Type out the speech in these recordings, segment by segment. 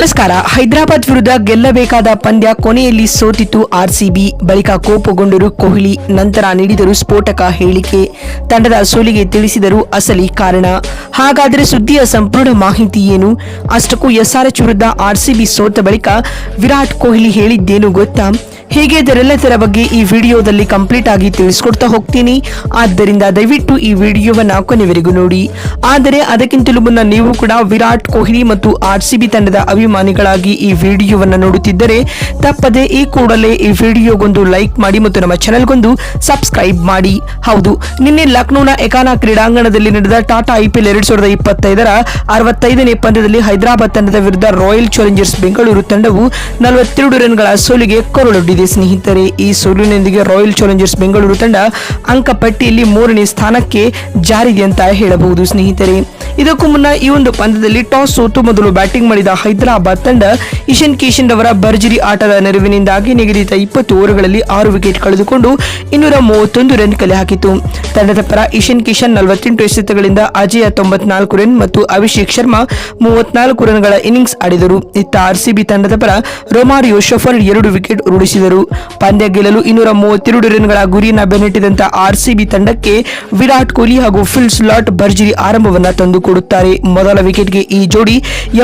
ನಮಸ್ಕಾರ. ಹೈದರಾಬಾದ್ ವಿರುದ್ಧ ಗೆಲ್ಲಬೇಕಾದ ಪಂದ್ಯ ಕೊನೆಯಲ್ಲಿ ಸೋತಿತು ಆರ್ಸಿಬಿ. ಬಳಿಕ ಕೋಪಗೊಂಡರು ಕೊಹ್ಲಿ. ನಂತರ ನೀಡಿದರು ಸ್ಫೋಟಕ ಹೇಳಿಕೆ. ತಂಡದ ಸೋಲಿಗೆ ತಿಳಿಸಿದರು ಅಸಲಿ ಕಾರಣ. ಹಾಗಾದರೆ ಸುದ್ದಿಯ ಸಂಪೂರ್ಣ ಮಾಹಿತಿ ಏನು? ಅಷ್ಟಕ್ಕೂ ಎಸ್ಆರ್ಎಚ್ ವಿರುದ್ಧ ಆರ್ಸಿಬಿ ಸೋತ ಬಳಿಕ ವಿರಾಟ್ ಕೊಹ್ಲಿ ಹೇಳಿದ್ದೇನು ಗೊತ್ತಾ? ಹೀಗೆ ಇದರೆಲ್ಲದರ ಬಗ್ಗೆ ಈ ವಿಡಿಯೋದಲ್ಲಿ ಕಂಪ್ಲೀಟ್ ಆಗಿ ತಿಳಿಸ್ಕೊಡ್ತಾ ಹೋಗ್ತೀನಿ. ಆದ್ದರಿಂದ ದಯವಿಟ್ಟು ಈ ವಿಡಿಯೋವನ್ನು ಕೊನೆವರೆಗೂ ನೋಡಿ. ಆದರೆ ಅದಕ್ಕಿಂತಲೂ ಮುನ್ನ ನೀವು ಕೂಡ ವಿರಾಟ್ ಕೊಹ್ಲಿ ಮತ್ತು ಆರ್ಸಿಬಿ ತಂಡದ ಅಭಿಮಾನಿಗಳಾಗಿ ಈ ವಿಡಿಯೋವನ್ನು ನೋಡುತ್ತಿದ್ದರೆ ತಪ್ಪದೆ ಈ ಕೂಡಲೇ ಈ ವಿಡಿಯೋಗೊಂದು ಲೈಕ್ ಮಾಡಿ ಮತ್ತು ನಮ್ಮ ಚಾನೆಲ್ಗೊಂದು ಸಬ್ಸ್ಕ್ರೈಬ್ ಮಾಡಿ. ಹೌದು, ನಿನ್ನೆ ಲಕ್ನೋನ ಎಕಾನಾ ಕ್ರೀಡಾಂಗಣದಲ್ಲಿ ನಡೆದ ಟಾಟಾ ಐಪಿಎಲ್ ಎರಡ್ ಸಾವಿರದ ಇಪ್ಪತ್ತೈದರ ಅರವತ್ತೈದನೇ ಪಂದ್ಯದಲ್ಲಿ ಹೈದರಾಬಾದ್ ತಂಡದ ವಿರುದ್ಧ ರಾಯಲ್ ಚಾಲೆಂಜರ್ಸ್ ಬೆಂಗಳೂರು ತಂಡವು ನಲವತ್ತೆರಡು ರನ್ಗಳ ಸೋಲಿಗೆ ಕೊರಳೊಡ್ಡಿದೆ. ಸ್ನೇಹಿತರೆ, ಈ ಸೋಲಿನೊಂದಿಗೆ ರಾಯಲ್ ಚಾಲೆಂಜರ್ಸ್ ಬೆಂಗಳೂರು ತಂಡ ಅಂಕಪಟ್ಟಿಯಲ್ಲಿ ಮೂರನೇ ಸ್ಥಾನಕ್ಕೆ ಜಾರಿದೆ ಅಂತ ಹೇಳಬಹುದು. ಸ್ನೇಹಿತರೆ ಇದಕ್ಕೂ ಮುನ್ನ ಈ ಒಂದು ಪಂದ್ಯದಲ್ಲಿ ಟಾಸ್ ಸೋತು ಮೊದಲು ಬ್ಯಾಟಿಂಗ್ ಮಾಡಿದ ಹೈದರಾಬಾದ್ ತಂಡ ಇಶನ್ ಕಿಶನ್ ಅವರ ಭರ್ಜರಿ ಆಟದ ನೆರವಿನಿಂದಾಗಿ ನಿಗದಿತ ಇಪ್ಪತ್ತು ಓವರ್ಗಳಲ್ಲಿ ಆರು ವಿಕೆಟ್ ಕಳೆದುಕೊಂಡು ಇನ್ನೂರ ಮೂವತ್ತೊಂದು ರನ್ ಕಲೆ ಹಾಕಿತು ತಂಡದ ಪರ ಇಶನ್ ಕಿಶನ್ ನಲವತ್ತೆಂಟು ಎಸೆತಗಳಿಂದ ಅಜಯ ತೊಂಬತ್ನಾಲ್ಕು ರನ್ ಮತ್ತು ಅಭಿಷೇಕ್ ಶರ್ಮಾ ಮೂವತ್ನಾಲ್ಕು ರನ್ಗಳ ಇನ್ನಿಂಗ್ಸ್ ಆಡಿದರು. ಇತ್ತ ಆರ್ಸಿಬಿ ತಂಡದ ಪರ ರೊಮಾರಿಯೋ ಶಫರ್ ಎರಡು ವಿಕೆಟ್ ಉರುಳಿಸಿದರು ಪಂದ್ಯ ಗೆಲ್ಲಲು ಇನ್ನೂರ ಮೂವತ್ತೆರಡು ರನ್ಗಳ ಗುರಿಯನ್ನ ಬೆನ್ನಟ್ಟಿದಂತ ಆರ್ಸಿಬಿ ತಂಡಕ್ಕೆ ವಿರಾಟ್ ಕೊಹ್ಲಿ ಹಾಗೂ ಫಿಲ್ ಸ್ಲಾಟ್ ಭರ್ಜರಿ ಆರಂಭವನ್ನ ತಂದುಕೊಡುತ್ತಾರೆ ಮೊದಲ ವಿಕೆಟ್ಗೆ ಈ ಜೋಡಿ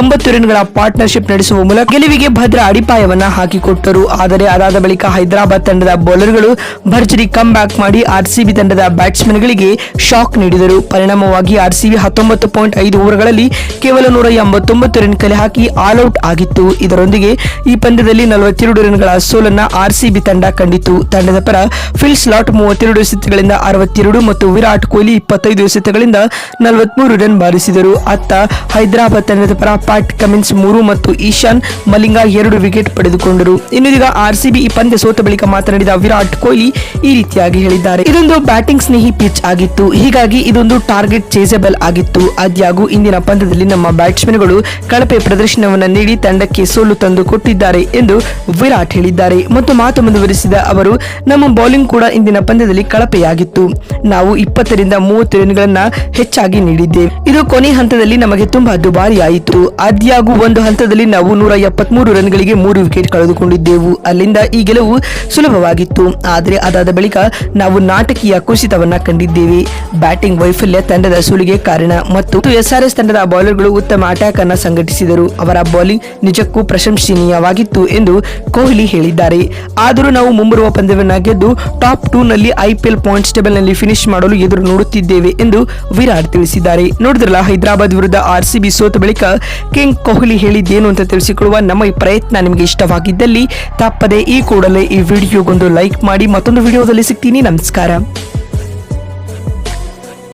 ಎಂಬತ್ತು ರನ್ಗಳ ಪಾರ್ಟ್ನರ್ಶಿಪ್ ನಡೆಸುವ ಮೂಲಕ ಗೆಲುವಿಗೆ ಭದ್ರ ಅಡಿಪಾಯವನ್ನ ಹಾಕಿಕೊಟ್ಟರು. ಆದರೆ ಅದಾದ ಬಳಿಕ ಹೈದರಾಬಾದ್ ತಂಡದ ಬೌಲರ್ಗಳು ಭರ್ಜರಿ ಕಮ್ ಬ್ಯಾಕ್ ಮಾಡಿ ಆರ್ಸಿಬಿ ತಂಡದ ಬ್ಯಾಟ್ಸ್ಮನ್ಗಳಿಗೆ ಶಾಕ್ ನೀಡಿದರು. ಪರಿಣಾಮವಾಗಿ ಆರ್ಸಿಬಿ ಹತ್ತೊಂಬತ್ತು ಪಾಯಿಂಟ್ ಐದು ಓವರ್ಗಳಲ್ಲಿ ಕೇವಲ ನೂರ ಎಂಬತ್ತೊಂಬತ್ತು ರನ್ ಕಲೆ ಹಾಕಿ ಆಲ್ ಔಟ್ ಆಗಿತ್ತು. ಇದರೊಂದಿಗೆ ಈ ಪಂದ್ಯದಲ್ಲಿ ನಲವತ್ತೆರಡು ರನ್ಗಳ ಸೋಲನ್ನ ಆರ್ಸಿಬಿ ತಂಡ ಕಂಡಿತು ತಂಡದ ಪರ ಫಿಲ್ ಸ್ಲಾಟ್ ಮೂವತ್ತೆರಡು ಎಸೆತಗಳಿಂದ ಅರವತ್ತೆರಡು ಮತ್ತು ವಿರಾಟ್ ಕೊಹ್ಲಿ ಇಪ್ಪತ್ತೈದು ಎಸೆತಗಳಿಂದ ನಲವತ್ಮೂರು ರನ್ ಬಾರಿಸಿದರು. ಅತ್ತ ಹೈದರಾಬಾದ್ ತಂಡದ ಪರ ಪ್ಯಾಟ್ ಕಮಿನ್ಸ್ ಮೂರು ಮತ್ತು ಈಶಾನ್ ಮಲಿಂಗ ಎರಡು ವಿಕೆಟ್ ಪಡೆದುಕೊಂಡರು. ಆರ್ ಆರ್ಸಿಬಿ ಈ ಪಂದ್ಯ ಸೋತ ಬಳಿಕ ಮಾತನಾಡಿದ ವಿರಾಟ್ ಕೊಹ್ಲಿ ಈ ರೀತಿಯಾಗಿ ಹೇಳಿದ್ದಾರೆ. ಇದೊಂದು ಬ್ಯಾಟಿಂಗ್ ಸ್ನೇಹಿ ಪಿಚ್ ಆಗಿತ್ತು. ಹೀಗಾಗಿ ಇದೊಂದು ಟಾರ್ಗೆಟ್ ಚೇಸಬಲ್ ಆಗಿತ್ತು. ಆದ್ಯಾಗೂ ಇಂದಿನ ಪಂದ್ಯದಲ್ಲಿ ನಮ್ಮ ಬ್ಯಾಟ್ಸ್ಮನ್ಗಳು ಕಳಪೆ ಪ್ರದರ್ಶನವನ್ನು ನೀಡಿ ತಂಡಕ್ಕೆ ಸೋಲು ತಂದು ಕೊಟ್ಟಿದ್ದಾರೆ ಎಂದು ವಿರಾಟ್ ಹೇಳಿದ್ದಾರೆ. ಮತ್ತು ಮಾತು ಮುಂದುವರಿಸಿದ ಅವರು, ನಮ್ಮ ಬೌಲಿಂಗ್ ಕೂಡ ಇಂದಿನ ಪಂದ್ಯದಲ್ಲಿ ಕಳಪೆಯಾಗಿತ್ತು. ನಾವು ಇಪ್ಪತ್ತರಿಂದ ಮೂವತ್ತು ರನ್ಗಳನ್ನ ಹೆಚ್ಚಾಗಿ ನೀಡಿದ್ದೇವೆ. ಇದು ಕೊನೆ ಹಂತದಲ್ಲಿ ನಮಗೆ ತುಂಬಾ ದುಬಾರಿಯಾಯಿತು. ಆದ್ಯಾಗೂ ಒಂದು ಹಂತದಲ್ಲಿ ನಾವು ನೂರ ಎಪ್ಪತ್ಮೂರು ರನ್ಗಳಿಗೆ ಮೂರು ವಿಕೆಟ್ ಕಳೆದುಕೊಂಡಿದ್ದೆವು. ಅಲ್ಲಿಂದ ಈ ಗೆಲುವು ಸುಲಭವಾಗಿತ್ತು. ಆದರೆ ಅದಾದ ಬಳಿಕ ನಾವು ನಾಟಕೀಯ ಕುಸಿತವನ್ನ ಕಂಡಿದ್ದೇವೆ. ಬ್ಯಾಟಿಂಗ್ ವೈಫಲ್ಯ ತಂಡದ ಸುಳಿಗೆ ಕಾರಣ ಮತ್ತು ಎಸ್ಆರ್ಎಸ್ ತಂಡದ ಬೌಲರ್ಗಳು ಉತ್ತಮ ಅಟ್ಯಾಕ್ ಅನ್ನ ಸಂಘಟಿಸಿದರು. ಅವರ ಬೌಲಿಂಗ್ ನಿಜಕ್ಕೂ ಪ್ರಶಂಸನೀಯವಾಗಿತ್ತು ಎಂದು ಕೊಹ್ಲಿ ಹೇಳಿದ್ದಾರೆ. ಆದರೂ ನಾವು ಮುಂಬರುವ ಪಂದ್ಯವನ್ನ ಗೆದ್ದು ಟಾಪ್ ಟೂ ನಲ್ಲಿ ಐಪಿಎಲ್ ಪಾಯಿಂಟ್ಸ್ ಟೇಬಲ್ನಲ್ಲಿ ಫಿನಿಶ್ ಮಾಡಲು ಎದುರು ನೋಡುತ್ತಿದ್ದೇವೆ ಎಂದು ವಿರಾಟ್ ತಿಳಿಸಿದ್ದಾರೆ. ನೋಡಿದ್ರಲ್ಲ ಹೈದರಾಬಾದ್ ವಿರುದ್ಧ ಆರ್ ಸಿ ಬಿ ಸೋತ ಬಳಿಕ ಕಿಂಗ್ ಕೊಹ್ಲಿ ಹೇಳಿದ್ದೇನು ಅಂತ ತಿಳಿಸಿಕೊಳ್ಳುವ ನಮ್ಮ ಈ ಪ್ರಯತ್ನ ನಿಮಗೆ ಇಷ್ಟವಾಗಿದ್ದಲ್ಲಿ ತಪ್ಪದೆ ಈ ಕೂಡಲೇ ಈ ವಿಡಿಯೋಗೊಂದು ಲೈಕ್ ಮಾಡಿ ಮತ್ತೊಂದು ವಿಡಿಯೋದಲ್ಲಿ ಸಿಗ್ತೀನಿ. ನಮಸ್ಕಾರ.